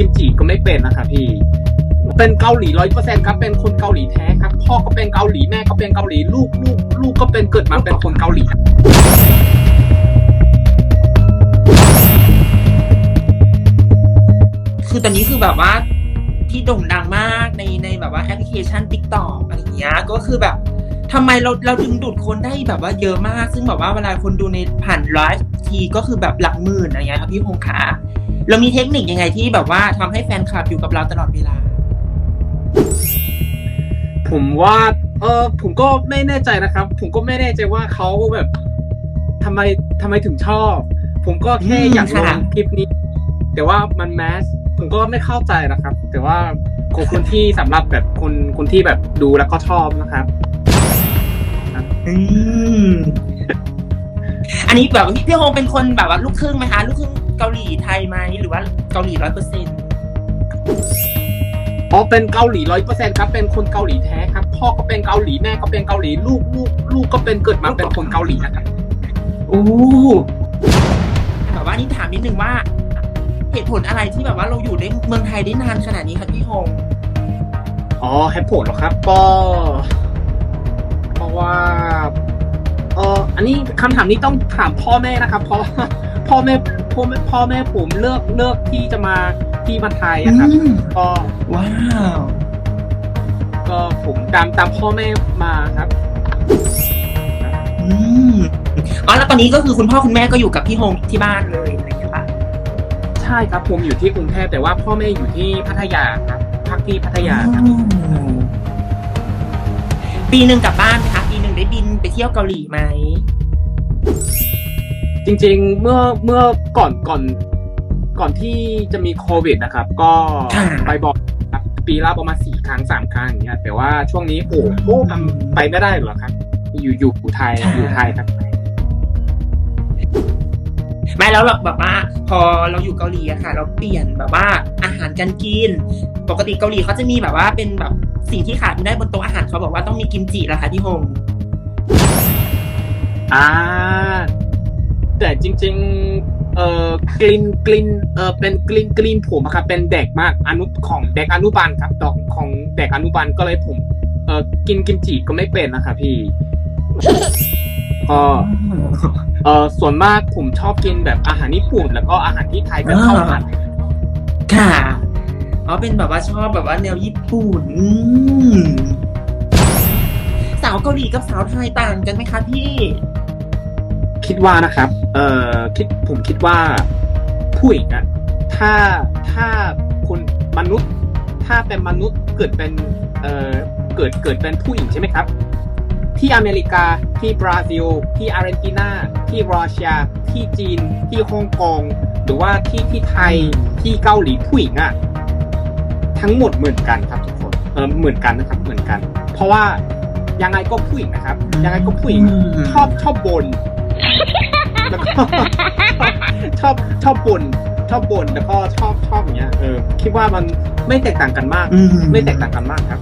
กิมจิก็ไม่เป็นนะครับพี่ เป็นเกาหลีร้อยเปอร์เซ็นต์ครับ เป็นคนเกาหลีแท้ครับ พ่อก็เป็นเกาหลีแม่ก็เป็นเกาหลีลูกลูกลูกก็เป็นเกิดมาเป็นคนเกาหลีคือตอนนี้คือแบบว่าที่โด่งดังมากในในแบบว่าแอปพลิเคชัน t ิ k t o k อะไรเงี้ยก็คือแบบทำไมเราเราดึงดูดคนได้แบบว่าเยอะมาก ซึ่งแบบว่าเวลาคนดูในผ่านไลฟ์ทีก็คือแบบหลักหมื่นอะไรเงี้ยครับพี่พงษ์ขา เรามีเทคนิคยังไงที่แบบว่าทำให้แฟนคลับอยู่กับเราตลอดเวลา ผมว่า เออผมก็ไม่แน่ใจนะครับ ผมก็ไม่แน่ใจว่าเขาแบบทำไมทำไมถึงชอบ ผมก็แค่อืมอยากลงค่ะ คลิปนี้ แต่ว่ามันแมสผมก็ไม่เข้าใจนะครับ แต่ว่าขอบคุณที่สำหรับแบบคนคนที่แบบดูแล้วก็ชอบนะครับ อืม อันนี้แบบพี่พี่โฮงเป็นคนแบบว่าลูกครึ่งไหมคะลูกครึ่ง เกาหลีไทยไหมหรือว่าเกาหลีร้อยเปอร์เซ็นต์อ๋อเป็นเกาหลีร้อยเปอร์เซ็นต์ครับเป็นคนเกาหลีแท้ครับ พ่อก็เป็นเกาหลีแม่ก็เป็นเกาหลีลูกลูกลูกก็เป็นเกิดมาเป็นคนเกาหลีนะครับโอ้แบบว่านี่ถามนิดนึงว่าเหตุผลอะไรที่แบบว่าเราอยู่ในเมืองไทยได้นานขนาดนี้คะพี่โฮงอ๋อแฮปผลเหรอครับก็เพราะว่าเอออันนี้คำถามนี้ต้องถามพ่อแม่นะครับเพราะว่าพ่อแม่พ่อแม่พ่อแม่ผมเลือกเลือกที่จะมาที่มาไทยอะครับอืมก็ว้าว ก็ผมตามตามพ่อแม่มาครับ อืมอ๋อแล้วตอนนี้ก็คือคุณพ่อคุณแม่ก็อยู่กับพี่โฮงที่บ้านเลยอะไรอย่างเงี้ยป่ะใช่ครับผมอยู่ที่กรุงเทพแต่ว่าพ่อแม่อยู่ที่พัทยาครับพักที่พัทยาครับอ๋อปีหนึ่งกลับบ้านไหมคะปีหนึ่งได้บินไปเที่ยวเกาหลีไหม จริง ๆ เมื่อเมื่อก่อนก่อนก่อนที่จะมีโควิดนะครับ ก็ไปบอกครับปีละประมาณสี่ครั้งสามครั้งอย่างเงี้ยแต่ว่าช่วงนี้โอ้โหมันไปไม่ได้หรอกครับอยู่อยู่อยู่ไทยอยู่ไทยครับไม่แล้วเราแบบว่าพอเราอยู่เกาหลีอะค่ะ เราเปลี่ยนแบบว่าอาหารการกิน ปกติเกาหลีเขาจะมีแบบว่าเป็นแบบสิ่งที่ขาดไม่ได้บนโต๊ะอาหารเขาบอกว่าต้องมีกิมจิแล้วค่ะพี่โฮงอ่า แต่จริง ๆ เอ่อกลิ่นกลิ่นเออเป็นกลิ่นกลิ่นผมอะครับเป็นเด็กมากอนุของเด็กอนุบาลครับดอกของเด็กอนุบาลก็เลยผมเออกินกิมจิก็ไม่เป็นนะครับพี่ก็เออส่วนมากผมชอบกินแบบอาหารญี่ปุ่น แล้วก็อาหารที่ไทยแบบข้าวผัดค่ะอ๋อเป็นแบบว่าชอบแบบว่าแนวญี่ปุ่นอืมสาวเกาหลีกับสาวไทยต่างกันไหมคะพี่ คิดว่านะครับ เอ่อคิดผมคิดว่าผู้หญิงอะถ้าถ้าคุณมนุษย์ ถ้าเป็นมนุษย์เกิดเป็นเอ่อเกิดเกิดเป็นผู้หญิงใช่ไหมครับ ที่อเมริกาที่บราซิล ที่อาร์เจนตินาที่รัสเซียที่จีน ที่ฮ่องกงหรือว่าที่ที่ไทยที่เกาหลีผู้หญิงอะทั้งหมดเหมือนกันครับทุกคนเออเหมือนกันนะครับเหมือนกัน เพราะว่ายังไงก็ผู้หญิงนะครับ ยังไงก็ผู้หญิงอืมชอบชอบบน แล้วก็ ชอบชอบบ่นชอบบ่นแล้วก็ชอบชอบอย่างเงี้ยเออคิดว่ามันไม่แตกต่างกันมาก อืม ไม่แตกต่างกันมากครับ